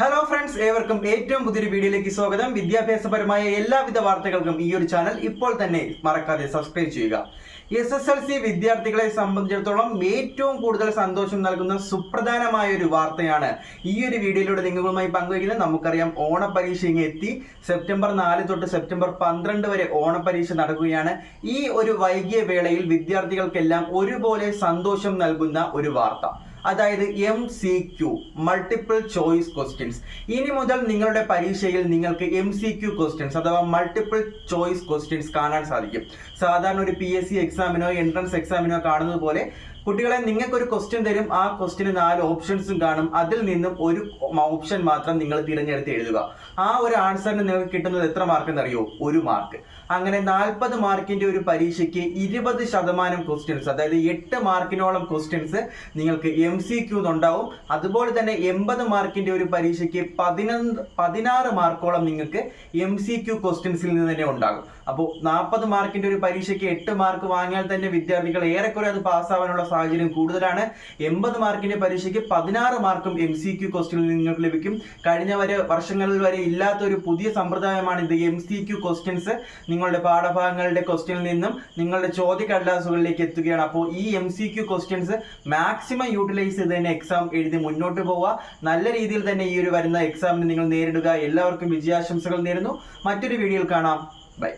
Hello friends ഏവർക്കും ഏറ്റവും പുതിയൊരു വീഡിയോയിലേക്ക് സ്വാഗതം. വിദ്യാഭ്യാസപരമായ എല്ലാവിധ വാർത്തകൾക്കും ഈ ഒരു ചാനൽ ഇപ്പോൾ തന്നെ മറക്കാതെ സബ്സ്ക്രൈബ് ചെയ്യുക. എസ് എസ് എൽ സി വിദ്യാർത്ഥികളെ സംബന്ധിച്ചിടത്തോളം ഏറ്റവും കൂടുതൽ സന്തോഷം നൽകുന്ന സുപ്രധാനമായ ഒരു വാർത്തയാണ് ഈ ഒരു വീഡിയോയിലൂടെ നിങ്ങളുമായി പങ്കുവയ്ക്കുന്നത്. നമുക്കറിയാം ഓണപരീക്ഷ ഇങ്ങ് എത്തി. സെപ്റ്റംബർ നാല് തൊട്ട് സെപ്റ്റംബർ പന്ത്രണ്ട് വരെ ഓണപരീക്ഷ നടക്കുകയാണ്. ഈ ഒരു വൈകിയ വേളയിൽ വിദ്യാർത്ഥികൾക്കെല്ലാം ഒരുപോലെ സന്തോഷം നൽകുന്ന ഒരു വാർത്ത. അതായത് M C Q multiple choice questions ഇനി മുതൽ നിങ്ങളുടെ പരീക്ഷയിൽ നിങ്ങൾക്ക് എം സി ക്യു ക്വസ്റ്റ്യൻസ് അഥവാ മൾട്ടിപ്പിൾ ചോയ്സ് ക്വസ്റ്റ്യൻസ് കാണാൻ സാധിക്കും. സാധാരണ ഒരു പി എസ് സി എക്സാമിനോ എൻട്രൻസ് എക്സാമിനോ കാണുന്നത് പോലെ കുട്ടികളെ നിങ്ങൾക്ക് ഒരു ക്വസ്റ്റ്യൻ തരും. ആ ക്വസ്റ്റ്യന് നാല് ഓപ്ഷൻസും കാണും. അതിൽ നിന്നും ഒരു ഓപ്ഷൻ മാത്രം നിങ്ങൾ തിരഞ്ഞെടുത്ത് എഴുതുക. ആ ഒരു ആൻസറിന് നിങ്ങൾക്ക് കിട്ടുന്നത് എത്ര മാർക്ക് എന്നറിയോ? ഒരു മാർക്ക് അങ്ങനെ നാൽപ്പത് മാർക്കിന്റെ ഒരു പരീക്ഷയ്ക്ക് ഇരുപത് ശതമാനം ക്വസ്റ്റ്യൻസ് അതായത് എട്ട് മാർക്കിനോളം ക്വസ്റ്റ്യൻസ് നിങ്ങൾക്ക് എം സി ക്യൂ ഉണ്ടാവും അതുപോലെ തന്നെ എൺപത് മാർക്കിന്റെ ഒരു പരീക്ഷയ്ക്ക് പതിനൊന്ന് പതിനാറ് മാർക്കോളം നിങ്ങൾക്ക് എം സി ക്യൂ ക്വസ്റ്റ്യൻസിൽ നിന്ന് തന്നെ ഉണ്ടാകും. അപ്പോൾ നാൽപ്പത് മാർക്കിന്റെ ഒരു പരീക്ഷയ്ക്ക് എട്ട് മാർക്ക് വാങ്ങിയാൽ തന്നെ വിദ്യാർത്ഥികൾ ഏറെക്കുറെ അത് പാസ്സാവാനുള്ള സാഹചര്യം കൂടുതലാണ്. എൺപത് മാർക്കിന്റെ പരീക്ഷയ്ക്ക് പതിനാറ് മാർക്കും എം സി ക്യൂ ക്വസ്റ്റ്യനിൽ നിങ്ങൾക്ക് ലഭിക്കും. കഴിഞ്ഞ വരെ വർഷങ്ങളിൽ വരെ ഇല്ലാത്ത ഒരു പുതിയ സമ്പ്രദായമാണ് ഇത് എം സി ക്യൂ ക്വസ്റ്റ്യൻസ് നിങ്ങളുടെ പാഠഭാഗങ്ങളുടെ ക്വസ്റ്റ്യനിൽ നിന്നും നിങ്ങളുടെ ചോദ്യ കടലാസുകളിലേക്ക് എത്തുകയാണ്. അപ്പോൾ ഈ M C Q questions maximum utilise ചെയ്ത് തന്നെ എക്സാം എഴുതി മുന്നോട്ട് പോവുക. നല്ല രീതിയിൽ തന്നെ ഈ ഒരു വരുന്ന എക്സാമിന് നിങ്ങൾ നേരിടുക. എല്ലാവർക്കും വിജയാശംസകൾ നേരുന്നു. മറ്റൊരു വീഡിയോയിൽ കാണാം. ബൈ